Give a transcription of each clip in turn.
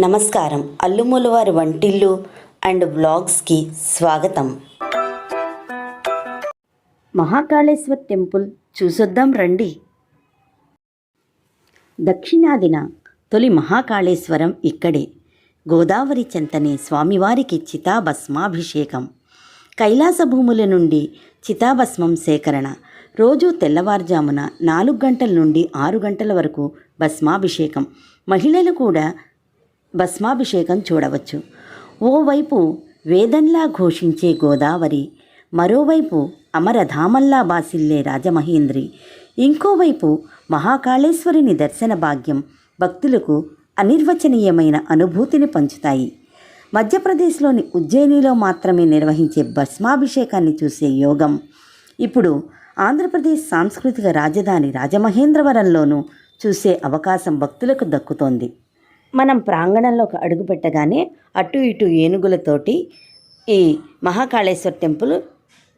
నమస్కారం. అల్లుమూలవారి వంటిల్లు అండ్ బ్లాగ్స్కి స్వాగతం. మహాకాళేశ్వర్ టెంపుల్ చూసొద్దాం రండి. దక్షిణాదిన తొలి మహాకాళేశ్వరం ఇక్కడే. గోదావరి చెంతనే స్వామివారికి చితాభస్మాభిషేకం. కైలాస భూముల నుండి చితాభస్మం సేకరణ. రోజు తెల్లవారుజామున నాలుగు గంటల నుండి ఆరు గంటల వరకు భస్మాభిషేకం. మహిళలు కూడా భస్మాభిషేకం చూడవచ్చు. ఓవైపు వేదంలా ఘోషించే గోదావరి మరోవైపు అమరధామల్లా బాసిల్లే రాజమహేంద్రి ఇంకోవైపు మహాకాళేశ్వరిని దర్శన భాగ్యం భక్తులకు అనిర్వచనీయమైన అనుభూతిని పంచుతాయి. మధ్యప్రదేశ్లోని ఉజ్జయినిలో మాత్రమే నిర్వహించే భస్మాభిషేకాన్ని చూసే యోగం ఇప్పుడు ఆంధ్రప్రదేశ్ సాంస్కృతిక రాజధాని రాజమహేంద్రవరంలోనూ చూసే అవకాశం భక్తులకు దక్కుతోంది. మనం ప్రాంగణంలోకి అడుగుపెట్టగానే అటు ఇటు ఏనుగులతోటి ఈ మహాకాళేశ్వర టెంపుల్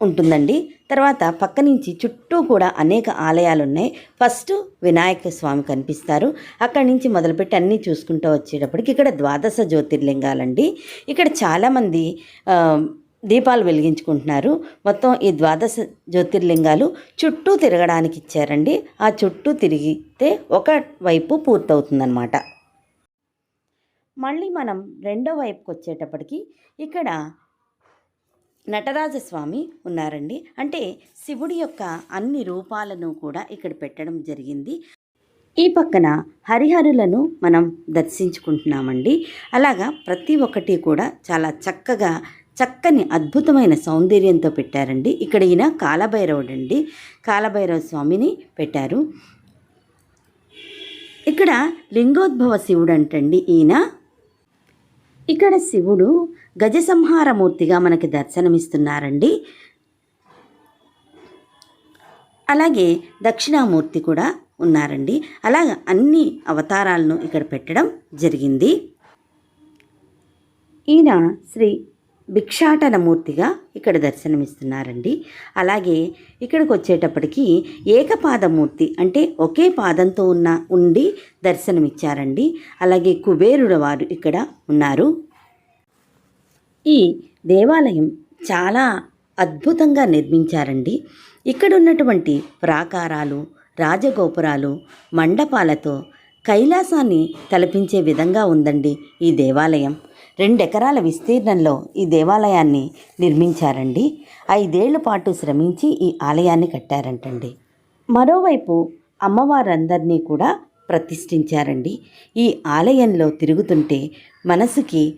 ఉంటుందండి. తర్వాత పక్క నుంచి చుట్టూ కూడా అనేక ఆలయాలు ఉన్నాయి ఫస్ట్ వినాయక స్వామి కనిపిస్తారు. అక్కడి నుంచి మొదలుపెట్టి అన్నీ చూసుకుంటూ వచ్చేటప్పటికి ఇక్కడ ద్వాదశ జ్యోతిర్లింగాలండి. ఇక్కడ చాలామంది దీపాలు వెలిగించుకుంటున్నారు. మొత్తం ఈ ద్వాదశ జ్యోతిర్లింగాలు చుట్టూ తిరగడానికి ఇచ్చారండి. ఆ చుట్టూ తిరిగితే ఒక వైపు పూర్తవుతుందన్నమాట. మళ్ళీ మనం రెండో వైపుకి వచ్చేటప్పటికి ఇక్కడ నటరాజస్వామి ఉన్నారండి. అంటే శివుడి యొక్క అన్ని రూపాలను కూడా ఇక్కడ పెట్టడం జరిగింది. ఈ పక్కన హరిహరులను మనం దర్శించుకుంటున్నామండి. అలాగా ప్రతి ఒక్కటి కూడా చాలా చక్కగా చక్కని అద్భుతమైన సౌందర్యంతో పెట్టారండి. ఇక్కడ ఈయన కాలభైరవుడు అండి కాలభైరవ స్వామిని పెట్టారు. ఇక్కడ లింగోద్భవ శివుడు అంటండి ఈయన. ఇక్కడ శివుడు గజసంహారమూర్తిగా మనకి దర్శనమిస్తున్నారండి. అలాగే దక్షిణామూర్తి కూడా ఉన్నారండి. అలాగ అన్ని అవతారాలను ఇక్కడ పెట్టడం జరిగింది. ఈయన శ్రీ భిక్షాటనమూర్తిగా ఇక్కడ దర్శనమిస్తున్నారండి. అలాగే ఇక్కడికి వచ్చేటప్పటికి ఏకపాదమూర్తి అంటే ఒకే పాదంతో ఉన్న ఉండి దర్శనమిచ్చారండి. అలాగే కుబేరుడు వారు ఇక్కడ ఉన్నారు. ఈ దేవాలయం చాలా అద్భుతంగా నిర్మించారండి. ఇక్కడ ఉన్నటువంటి ప్రాకారాలు రాజగోపురాలు మండపాలతో కైలాసాన్ని తలపించే విధంగా ఉందండి ఈ దేవాలయం. రెండెకరాల విస్తీర్ణంలో ఈ దేవాలయాన్ని నిర్మించారండి. ఐదేళ్ళ పాటు శ్రమించి ఈ ఆలయాన్ని కట్టారంటండి. మరోవైపు అమ్మవారందరినీ కూడా ప్రతిష్ఠించారండి. ఈ ఆలయంలో తిరుగుతుంటే మనసుకి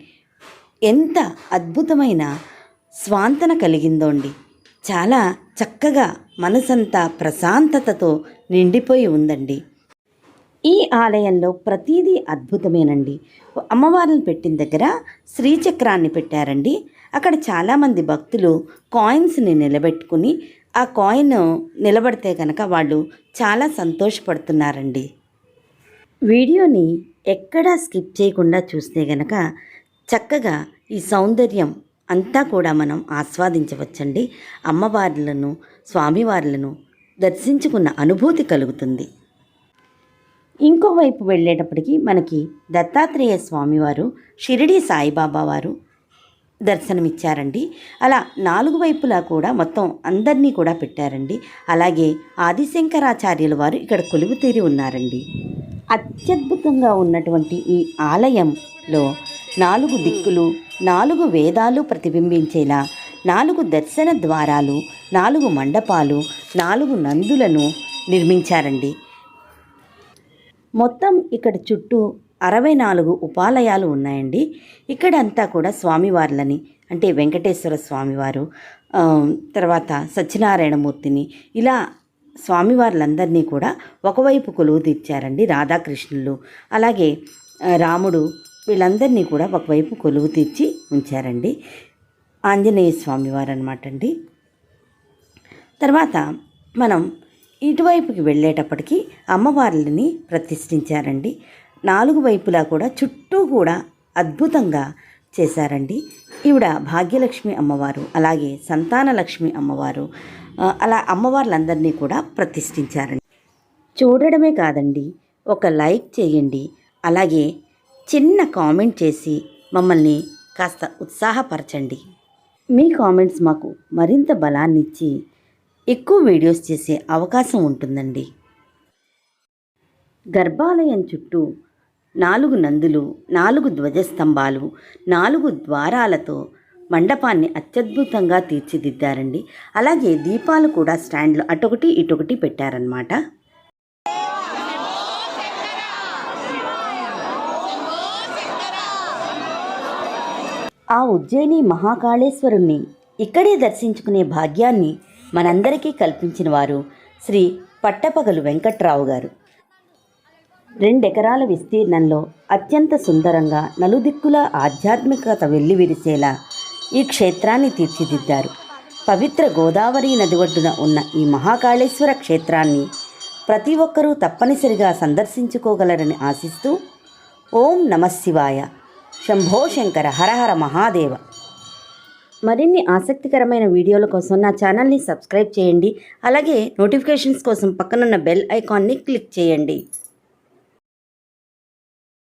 ఎంత అద్భుతమైన స్వాంతన కలిగిందోండి. చాలా చక్కగా మనసంతా ప్రశాంతతతో నిండిపోయి ఉందండి. ఈ ఆలయంలో ప్రతిదీ అద్భుతమేనండి. అమ్మవారిని పెట్టిన దగ్గర శ్రీచక్రాన్ని పెట్టారండి. అక్కడ చాలామంది భక్తులు కాయిన్స్ని నిలబెట్టుకుని ఆ కాయిన్ నిలబడితే కనుక వాళ్ళు చాలా సంతోషపడుతున్నారండి. వీడియోని ఎక్కడా స్కిప్ చేయకుండా చూస్తే గనక చక్కగా ఈ సౌందర్యం అంతా కూడా మనం ఆస్వాదించవచ్చండి. అమ్మవార్లను స్వామివార్లను దర్శించుకున్న అనుభూతి కలుగుతుంది. ఇంకోవైపు వెళ్ళేటప్పటికి మనకి దత్తాత్రేయ స్వామివారు షిరిడి సాయిబాబా వారు దర్శనమిచ్చారండి. అలా నాలుగు వైపులా కూడా మొత్తం అందరినీ కూడా పెట్టారండి. అలాగే ఆదిశంకరాచార్యుల వారు ఇక్కడ కొలువు తీరి ఉన్నారండి. అత్యద్భుతంగా ఉన్నటువంటి ఈ ఆలయంలో నాలుగు దిక్కులు నాలుగు వేదాలు ప్రతిబింబించేలా నాలుగు దర్శన ద్వారాలు నాలుగు మండపాలు నాలుగు నందులను నిర్మించారండి. మొత్తం ఇక్కడ చుట్టూ అరవై నాలుగు ఉపాలయాలు ఉన్నాయండి. ఇక్కడంతా కూడా స్వామివార్లని అంటే వెంకటేశ్వర స్వామివారు తర్వాత సత్యనారాయణమూర్తిని ఇలా స్వామివార్లందరినీ కూడా ఒకవైపు కొలువు తీర్చారండి రాధాకృష్ణులు. అలాగే రాముడు వీళ్ళందరినీ కూడా ఒకవైపు కొలువు తీర్చి ఉంచారండి. ఆంజనేయ స్వామివారు అనమాట అండి తర్వాత మనం ఇటువైపుకి వెళ్ళేటప్పటికి అమ్మవార్లని ప్రతిష్ఠించారండి. నాలుగు వైపులా కూడా చుట్టూ కూడా అద్భుతంగా చేశారండి. ఈవిడ భాగ్యలక్ష్మి అమ్మవారు అలాగే సంతానలక్ష్మి అమ్మవారు అలా అమ్మవార్లందరినీ కూడా ప్రతిష్ఠించారండి. చూడడమే కాదండి ఒక లైక్ చేయండి అలాగే చిన్న కామెంట్ చేసి మమ్మల్ని కాస్త ఉత్సాహపరచండి. మీ కామెంట్స్ మాకు మరింత బలాన్ని ఇచ్చి ఎక్కువ వీడియోస్ చేసే అవకాశం ఉంటుందండి. గర్భాలయం చుట్టూ నాలుగు నందులు నాలుగు ధ్వజస్తంభాలు నాలుగు ద్వారాలతో మండపాన్ని అత్యద్భుతంగా తీర్చిదిద్దారండి. అలాగే దీపాలు కూడా స్టాండ్లు అటొకటి ఇటొకటి పెట్టారనమాట ఆ ఉజ్జయిని మహాకాళేశ్వరుణ్ణి ఇక్కడే దర్శించుకునే భాగ్యాన్ని మనందరికీ కల్పించిన వారు శ్రీ పట్టపగలు వెంకట్రావు గారు. రెండెకరాల విస్తీర్ణంలో అత్యంత సుందరంగా నలుదిక్కుల ఆధ్యాత్మికత వెల్లివిరిసేలా ఈ క్షేత్రాన్ని తీర్చిదిద్దారు. పవిత్ర గోదావరి నది ఒడ్డున ఉన్న ఈ మహాకాళేశ్వర క్షేత్రాన్ని ప్రతి ఒక్కరూ తప్పనిసరిగా సందర్శించుకోగలరని ఆశిస్తూ ఓం నమశివాయ శంభో శంకర హరహర మహాదేవ. మరిన్ని ఆసక్తికరమైన వీడియోల కోసం నా ఛానల్ని సబ్స్క్రైబ్ చేయండి. అలాగే నోటిఫికేషన్స్ కోసం పక్కనున్న బెల్ ఐకాన్ని క్లిక్ చేయండి.